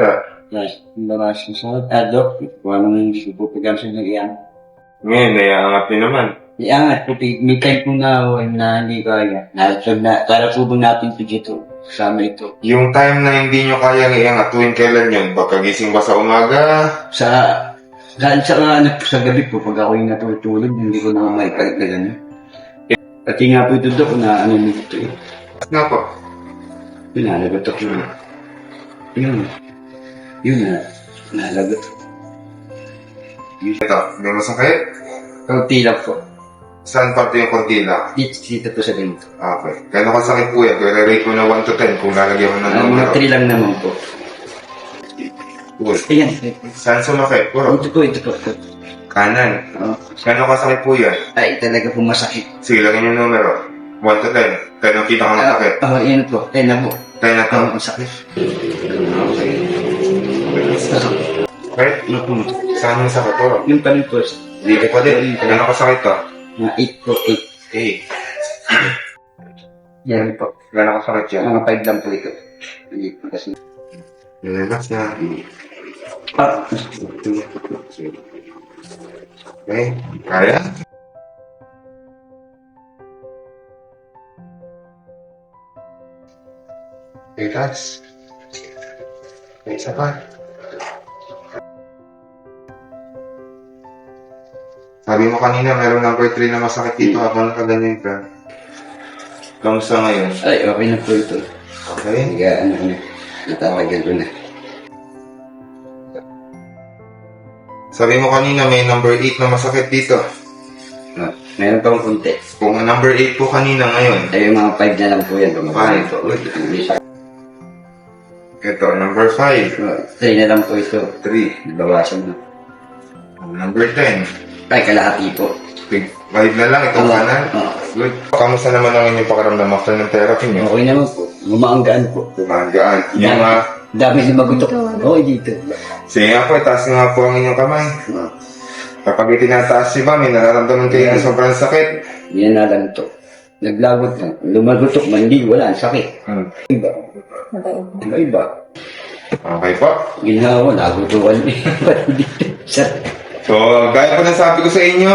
Sa, Mas, maras sa sa adok, kung anong subo pigang sa nagyan. ngayon, naiangat niyo naman. Iangat po, may time po na ako na hindi kaya. Nasab na, para subong natin po dito. Sama ito. Yung time na hindi nyo kayang iangat, tuwing kailan yun? Pagkagising ba sa umaga? Sa, dahil sa anak po sa gabi po, pag ako yung natutulog, hindi ko na may palit na gano'n. Pati nga po ito doon na ano nito eh. Nga po. Yun, nalagot ako. Yun. Yun na, nalagot. Ito, may masakit? Kaunti lang po. Saan parte yung konti lang? Dito, dito po sa ganito. Okay. Gano'ng kasakit po yan? Kaya rate ko na 1 to 10 kung lalagyan mo ng Uh, mga numero. 3 lang naman po. Good. Ayan. Saan sumakit? Puro. Ito po, ito po. Kanan. Oh. Gano'ng kasakit po yan? Ay, talaga po masakit. Sige, lagyan yung numero. 1 to 10. 10 ang pinakamasakit. Ah, oh, yan po. Yan na po. 10 na to. Ah, masakit. Okay. Ano po? Saan yung sakit? Puro. Yung rin po. Dito pa din. Gano'ng kasakit to? Mga 8 po, 8. Eh. Yan po. Gano'ng kasakit yan? Mga 5 lang po ito. Hindi po kasi. Relax na. Ah, Okay. Kaya? Relax. May isa pa. Sabi mo kanina, meron number 3 na masakit dito habang nakaganyan ka. Kamusta ngayon? ay, okay na po ito. Okay? Kaya ano na. Natawagan ko na. Sabi mo kanina, may number 8 na masakit dito. Ah, meron pang kunti. Kung ang number 8 po kanina ngayon, Ay, yung mga 5 na lang po yan. Five. po. Hindi siya. ito, number 5, 3 na lang po ito. 3, Bawasan na. number 10, Ay, kalahati po. Big vibe na lang, itong Oo. kanan. Oo. Good. Kamusta naman ang inyong pakiramdam after ng therapy niyo? Okay naman po. Gumaanggaan po. Gumagaan. Yung mga... Dami si magutok. Okay dito. Sige nga po, itaas nga po ang inyong kamay. Ah, Kapag itinataas si may nararamdaman kayo ng sobrang sakit. Yan na lang ito. Naglagot na. Lumagutok man, hindi, wala. ang Sakit. Hmm. Iba. Iba. Okay po. Ginawa, nagutukan. Pati dito. Sa So, gaya po ng sabi ko sa inyo,